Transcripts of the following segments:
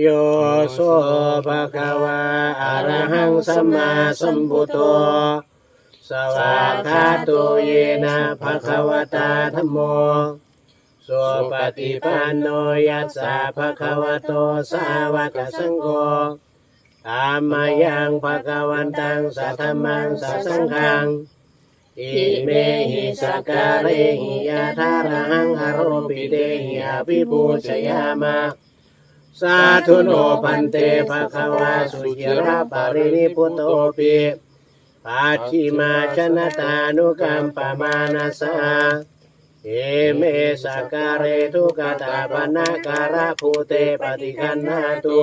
โยโสภะคะวะอะระหังสัมมาสัมพุทโธสวากขาโตเยนะภะคะวตาธัมโมสุปฏิปันโนยัสสะภะคะวะโตสาวกสังโฆธรรมยังภะคะวันตังสัทธมังสัสังฆังอิเมหิสักการะหิยะทารังอโรปิเตหิอภิปูชยามะ สาธุโนพันเตภะคะวะสุจิระปารินิพุตโตปิปัจฉิมาชนะตานุกัมปมานาสาเอเมสกการะทุกตาปนาการะภูเตปฏิคันนาตุ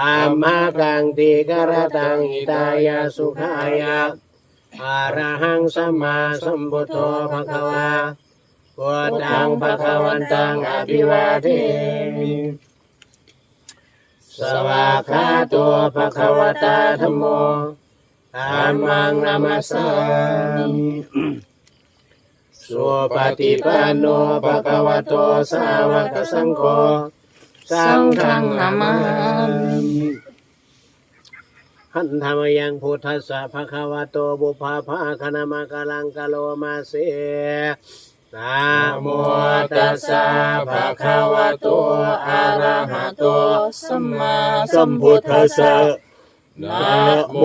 อามากังติกรตังหิตายาสุขายาอะระหังสัมมาสัมพุทโธภะคะวาพุทธังภะคะวันตังอภิวาเทมิ สวากาตัวภะคะวตาธัมโมธัมมังนามัสสามิสุปฏิปันโนภะคะวะโตสาวกสังโฆสังฆังนามามิหันธรรมยังพุทธัสสะภะคะวะโตบุพาภาคณมากาลังกะโลมาเส นะโมตัสสะภะคะวะโตอะระหะโตสัมมาสัมพุทธัสสะนะโม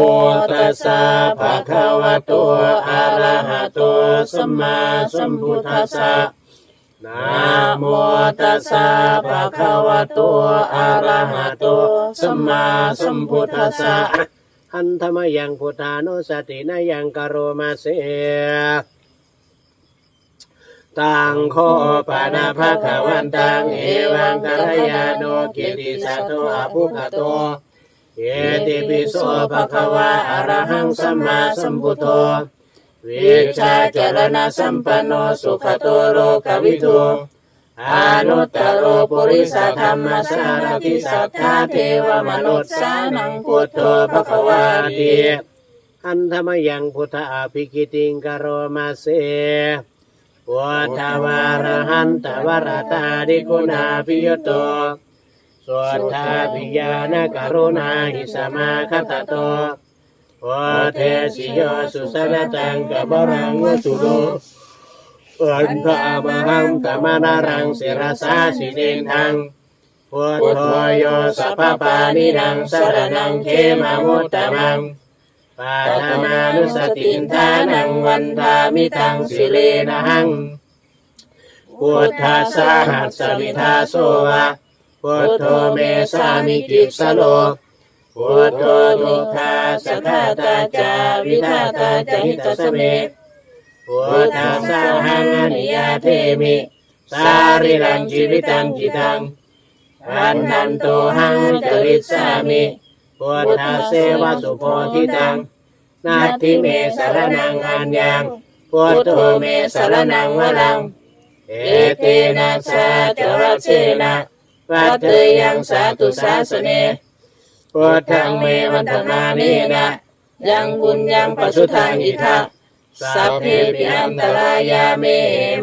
ตัสสะภะคะวะโตอะระหะโตสัมมาสัมพุทธัสสะนะโมตัสสะภะคะวะโตอะระหะโตสัมมาสัมพุทธัสสะอันธรรมยังพุทธานุสตินายังกโรมาเส ตังโคปานาภาควันตังเอวังกัลยาโนกิติสัตโตอาภุคโตเอติปิโสภะคะวะอะระหังสัมมาสัมพุทโธวิชาจรณะสัมปันโนสุขโตโลกวิทูอนุตตโรปุริสธรรมสารติสัทธาเทวมนุษย์สานังพุทโธภะคะวาติอันธรรมยังพุทธาภิกิติงกโรมาเส พุทวารหันตวรตาดิคุณาภิยโตสวดทาภิญาณกรุณาหิสมาคตโตโอเทสิโยสุสนตังกบรังวสุโลอันพระมหังกมนารังศิรสาสิเนทังพุทโธโยสัพพปานิดังสรนังเขมามุตตะมัง ปาธานานุสตินทานังวันทามิตังสิเลนะหังพุทธาสาหัสสวิทาโสวะพุทโธเมสามิกิสโลพุทโธทุกขาสัทธาตาจาวิทาตาจหิตสเมพุทธัสหังนิยาเทมิสาริรังชีวิตังจิตังอันนันโตหังจริตสามิ พุทธเสวะสุโพธิตังนาทิเมสารนังอันยังพุทโธเมสารนังวรัง เอเตนะสาจวัชเชนะวัตเตยังสาตุสาสเนพุทธังเมวันธนานินะยังบุญยังปัสุทังอิทะสัพเพปิอันตรายาเม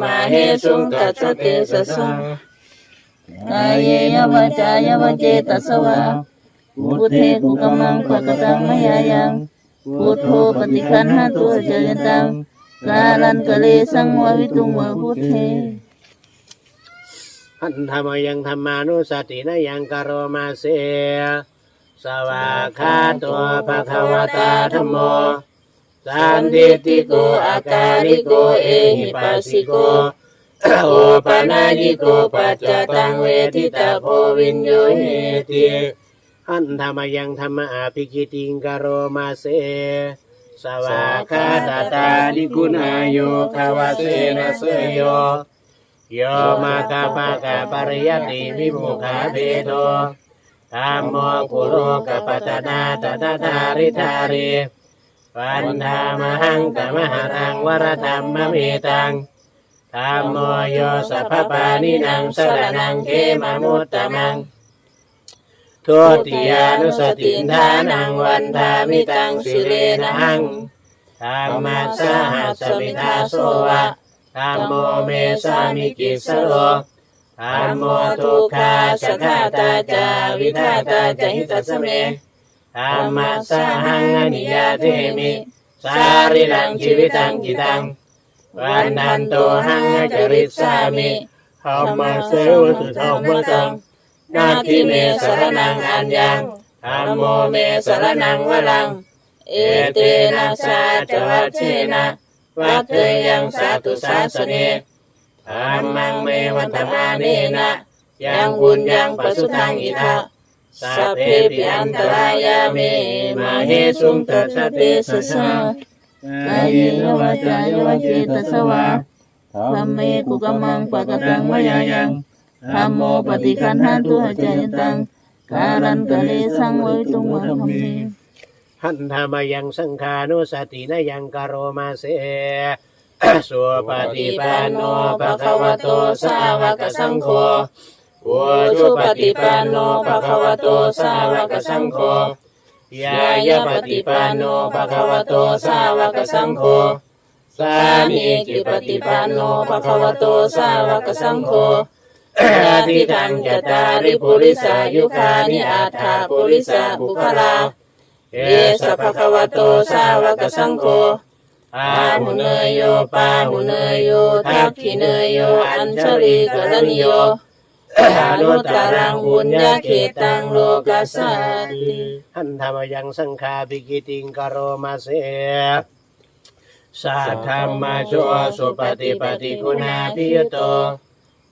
มาเหสุงกัจจติสสะกายยวจายวเจตสวะ พุทเทกุกมังปะกตังมยายังพุทโธปฏิคันหาตัวเจริญตังกาลันกะเลสังววิตุงวะพุทเทหันธรรมยังธรรมานุสตินะยังกโรมาเสสวากขาตัวภะคะวตาธรรมโมสันติติโกอาการิโกเอหิปัสสิโกโอปานายิโกปัจจตังเวทิตาโพวินโยเหติ หันธรรมยังธรรมอาภิกิติงกโรมาเสสวากาตาตาดิกุณายคาวาเสนะเสยโยโยมาคาปะกะปริยติวิมุขาเบโทธัมโมกุโลกปัตนาตตาทาริทาริปันธามหังกมหารังวรธรรมเมตังธัมโมโยสัพพปานินังสระนังเขมามุตตะมัง ทุติยานุสติทานังวันทามิตังสิเลนะหังธรรมัสสหัสสวิทาโสวะธัมโมเมสามิกิสโลธัมโมทุกขาสัทธาตาจาวิทาตาจหิตัสเมธัมมัสสะหังอนิยาเทมิสาริลังชีวิตังจิตังวันนันโตหังจริตสามิธรรมะเสวะตุธรรมตัง นาทิเมสรนังอัญญังธรรมโมเมสรนังวรัง เอเตนะสาจวัชเชนะวัตเตยังสาตุสาสเนธรรมังเมวัตมาเนนะยังบุญยังปสุทังอิทะสัพเพปิอันตรายาเมมาเหสุงตัสสะเตสสะกายเยวาจายวาเจตสวาธรรมเมกุกมังปะกตังมยายัง ธรรมโมปฏิคันหาตุหจายตังการันกะเลสังเวตุงวะธรรมเมหันธรรมยังสังขานุสตินยังกโรมาเสสุปฏิปันโนภะคะวะโตสาวกสังโฆโอชุปฏิปันโนภะคะวะโตสาวกสังโฆยายะปฏิปันโนภะคะวะโตสาวกสังโฆสามีจิปฏิปันโนภะคะวะโตสาวกสังโฆ อาทิทังจตาริปุริสายุคานิอาถาปุริสาบุคลาเอสะภะคะวะโตสาวกสังโฆอาหุเนยโยปาหุเนยโยทักขิเนยโยอัญชลีกรณิโยอานุตตรังบุญญาเขตังโลกัสสติหันธรรมยังสังฆาปิกิติงกโรมาเสสัทธรรมโชสุปฏิปฏิคุณาพิยโต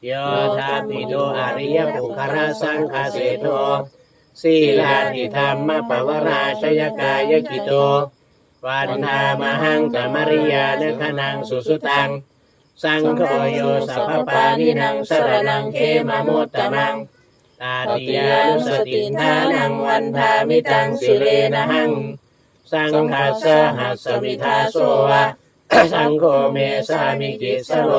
โยธาปิโดอริยปุคราสังฆาเสโทสีลาธิธรรมปวราชยกายกิโตวันธามหังกมริยานคนังสุสุตัง สังโฆโยสัพพปานินังสรนังเขมมุตตมังตาติยานุสติทานังวันธามิตังสิเลนะหัง สังฆาสหัสมิทาโสวะสังโฆเมสามิกิสโล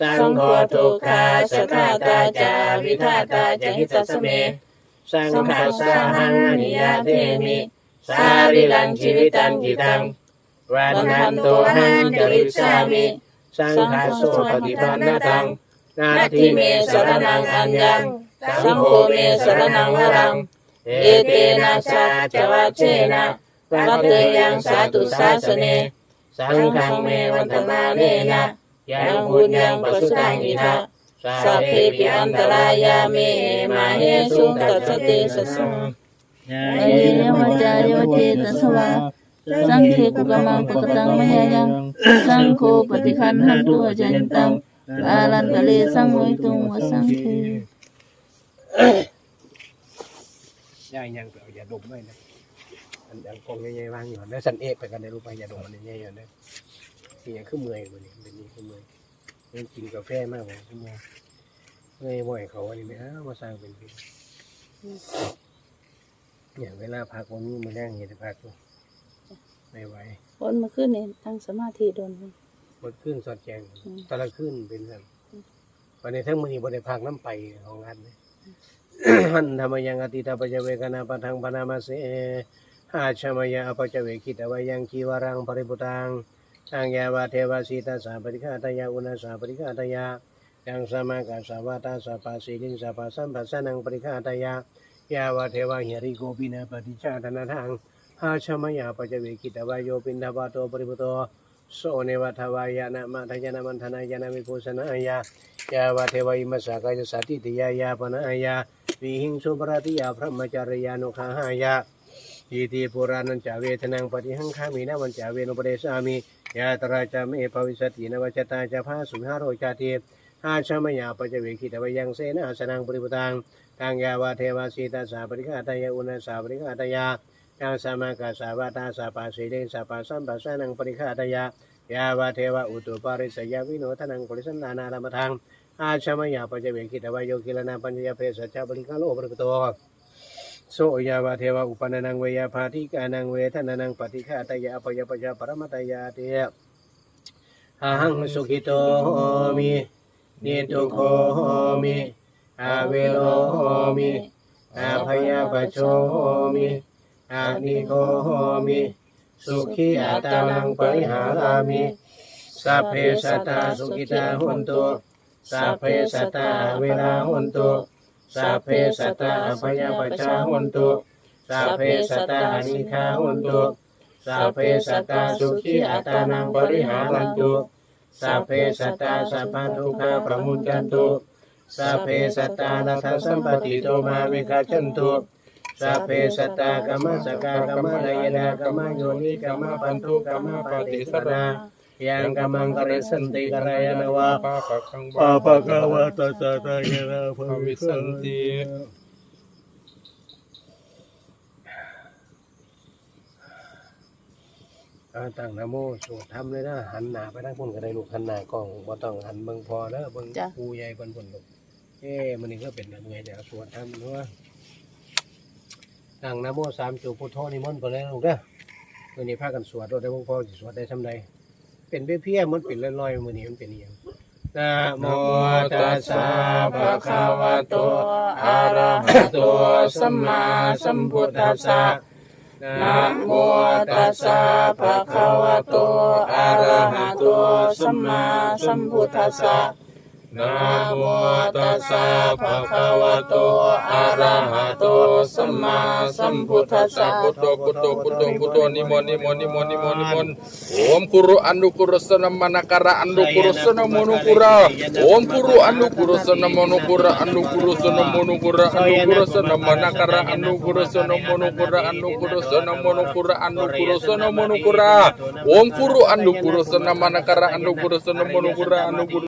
สังโฆทุกขาสทาตาจาวิทาตาจหิตสเม สังฆาสาหังนิยาเทมิสาริลังชีวิตังจิตังวันนันโตหังจริตสามิสังฆาโสปฏิปันนตังนาทิเมสรนังอัญญังสังโฆเมสรนังวรังเอเตนะสาจวัชเชนะวัตเตยังสาตุสาสเน สังฆังเมวันตมาเนนะ ยังบุญยังปสุตังอิทะสัพเพปิอันตรายาเมมาเหสุงตัสสะเตสสะกายเยวาจายวาเจตสวาสังเขกุกมังปะกตังมยายังสังโฆปฏิคันหาตุหจายตังการันกะเลสังเวยตุงวะสังเทย่ายังไปเอายาดมไว้นะอันอันกองใหญ่ๆวางอยู่แล้วสันเอะไปกันในรูปไปยาดมมันใหญ่ๆอยู่นะ ที่ยังคือเมื่อยกว่านี้เป็นนี้คือเมื่อยเล่นกินกาแฟมากกว่าคือเมื่อยเมื่อยบ่อยเขาอันนี้ไม่เอามาสร้างเป็นพิษเนี่ยเวลาพักวันนี้มาแรงเห็นพักอยู่ไม่ไหวคนมาขึ้นนี่ตั้งสมาธิโดนหมดขึ้นสอดแจงอืมแตะละขึ้นเป็นแบบวันนี้ทั้งมือนี้บริพักน้ำไปของงานเลยหันธรรมยังอติตาปัจจเวกนาปะทังปนามาเสอาชมยาอปัจจเวกิตวายังกีวารังปริปุตัง อังยาวาเทวาสีตาสาปริฆาตยาอุณาสาปริฆาตยายังสมากาสาวาตาสาปาสีลิงสาปาสัมปัสสนังปริฆาตยายาวาเทวาหิริโกปินาปฏิชาธนาทังอาชมยาปจเวกิตวาโยปินทบาโตปริปุโตโสเนวัฏวายานะมาทายานะมันธนายานะมิโกสนายายาวาเทวาอิมัสสากายสัตติติยายาปนายาวิหิงสุปรติยาพระมจารยานุขาหายาอิติปุรานันจาเวทนังปฏิหังคามีนะวันจาเวนุปเดสามิ ยาตราจาเมภวิสตินวัจตาจาภาสุหาโรจาเทอาชามยาปัจเวคิตวยังเสนาสนังปริปตังตังยาวาเทวาสีตาสาปริฆาตายาอุณาสาปริฆาตายายังสามากาสาวาตาสาปาสีเลนสาปาสัมปัสสนังปริฆาตายายาวาเทวะอุตุปาริสยาวิโนทนังกุลิสันดานารามทังอาชมยาปัจเวกิตวายโยกิลนาปัญญาเพสัจจาบริกาโลปริกโต โสยาวาเทวะอุปนังเวยาภาธิกานังเวทนานังปฏิฆาตยาปยปยาปรมตยาเตอาหังสุขิโตโหมินิทุโคโหมิอาเวโลโหมิอาพยาปโชโหมิอานิโคโหมิสุขีอัตานังปริหารามิสัพเพสัตตาสุขิตาหุนตุสัพเพสัตตาเวลาหุนตุ สัพเพสัตตาพยาปชาหุนตุสัพเพสัตตานิคาหุนตุสัพเพสัตตาสุขีอัตานังปริหารันตุสัพเพสัตตาสัพพทุกขาประมุจันตุสัพเพสัตตานัทสัมปติโตมาวิคาจันตุสัพเพสัตตากรรมสกากรรมลายนากรรมโยนิกรรมปันทุกรรมปฏิสรา ยังกรรมังกริสันติกรายนวะปาปะคังปะปะกะวะตะตะตะยะระภภวิสันติอ่าตั้งนะโมสวดทำเลยนะหันหน้าไปทางคนก็ได้ลูกหันหน้ากล้องบ่ต้องหันเบิ่งพอเด้อเบิ่งจ้ะครูใหญ่เพิ่นเพิ่นลูกเอ๊ะมันนี่ก็เป็นยังไงเดี๋ยวสวดทำเนาะตั้งนะโมสามจบพุทโธนิมนต์ไปเลยลูกเด้อมื้อนี้พากันสวดโดยได้บ่พอสิสวดได้ซำใด เป็นเพี้ยๆมันเป็นลอยๆมือนี้มันเป็นอย่างนะโมตัสสะภะคะวะโตอะระหะโตสัมมาสัมพุทธัสสะนะโมตัสสะภะคะวะโตอะระหะโตสัมมาสัมพุทธัสสะ นะโมตัสสะภะคะวะโตอะระหะโตสัมมาสัมพุทธัสสะพุทโธพุทโธพุทโธพุทโธนิมนต์นิมนต์นิมนต์นิมนต์นิมนต์โอมกุรุอนุกุรสนมนกระอนุกุรสนมนุกุระโอมกุรุอนุกุรสนมนุกุระอนุกุรสนมนุกุระอนุกุรสนมนกระอนุกุรสนมนุกุระอนุกุรสนมนุกุระอนุกุรสนมนุกุระโอมกุรุอนุกุรสนมนกระอนุกุรสนมนุกุระอนุกุร